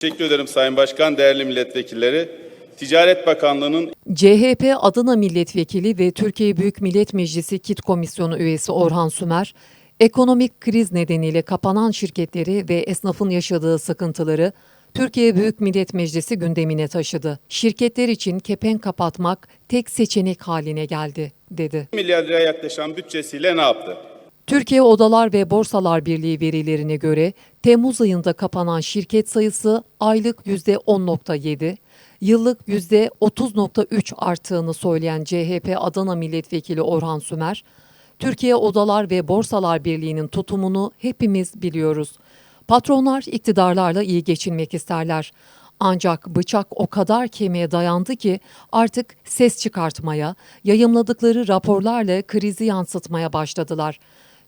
Teşekkür ederim Sayın Başkan, değerli milletvekilleri. Ticaret Bakanlığı'nın CHP Adana Milletvekili ve Türkiye Büyük Millet Meclisi KİT Komisyonu üyesi Orhan Sümer, ekonomik kriz nedeniyle kapanan şirketleri ve esnafın yaşadığı sıkıntıları Türkiye Büyük Millet Meclisi gündemine taşıdı. Şirketler için kepenk kapatmak tek seçenek haline geldi, dedi. milyar liraya yaklaşan bütçesiyle ne yaptı? Türkiye Odalar ve Borsalar Birliği verilerine göre Temmuz ayında kapanan şirket sayısı aylık %10.7, yıllık %30.3 arttığını söyleyen CHP Adana Milletvekili Orhan Sümer, Türkiye Odalar ve Borsalar Birliği'nin tutumunu hepimiz biliyoruz. Patronlar iktidarlarla iyi geçinmek isterler. Ancak bıçak o kadar kemiğe dayandı ki artık ses çıkartmaya, yayımladıkları raporlarla krizi yansıtmaya başladılar.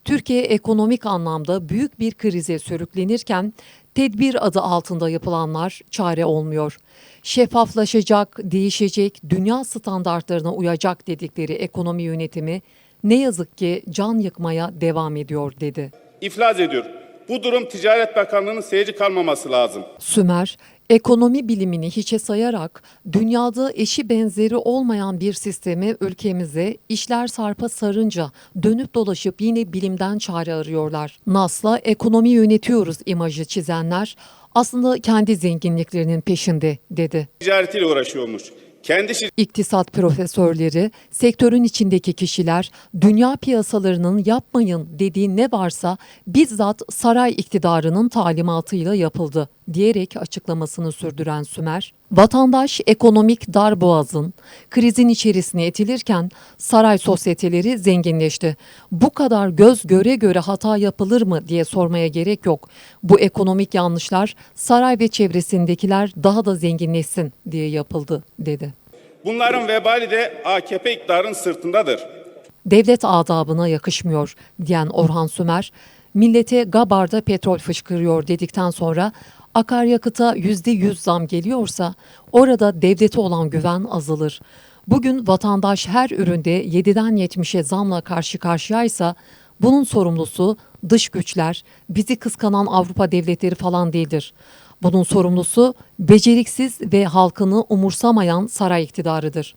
Türkiye ekonomik anlamda büyük bir krize sürüklenirken tedbir adı altında yapılanlar çare olmuyor. Şeffaflaşacak, değişecek, dünya standartlarına uyacak dedikleri ekonomi yönetimi ne yazık ki can yıkmaya devam ediyor dedi. İflas ediyor. Bu durum Ticaret Bakanlığı'nın seyirci kalmaması lazım. Sümer, ekonomi bilimini hiçe sayarak dünyada eşi benzeri olmayan bir sistemi ülkemize işler sarpa sarınca dönüp dolaşıp yine bilimden çare arıyorlar. NAS'la ekonomi yönetiyoruz imajı çizenler aslında kendi zenginliklerinin peşinde dedi. Ticaretiyle uğraşıyormuş. Kendi İktisat profesörleri, sektörün içindeki kişiler dünya piyasalarının yapmayın dediği ne varsa bizzat saray iktidarının talimatıyla yapıldı diyerek açıklamasını sürdüren Sümer, vatandaş ekonomik darboğazın krizin içerisine itilirken saray sosyeteleri zenginleşti. Bu kadar göz göre göre hata yapılır mı diye sormaya gerek yok. Bu ekonomik yanlışlar saray ve çevresindekiler daha da zenginleşsin diye yapıldı dedi. bunların vebali de AKP iktidarın sırtındadır. devlet adabına yakışmıyor diyen Orhan Sümer, millete Gabar'da petrol fışkırıyor dedikten sonra akaryakıta yüzde yüz zam geliyorsa orada devlete olan güven azalır. Bugün vatandaş her üründe 7'den 70'e zamla karşı karşıyaysa bunun sorumlusu dış güçler, bizi kıskanan Avrupa devletleri falan değildir. Bunun sorumlusu beceriksiz ve halkını umursamayan saray iktidarıdır.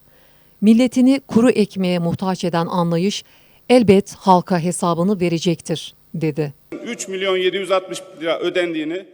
Milletini kuru ekmeğe muhtaç eden anlayış elbet halka hesabını verecektir, dedi. 3 milyon 760 lira ödendiğini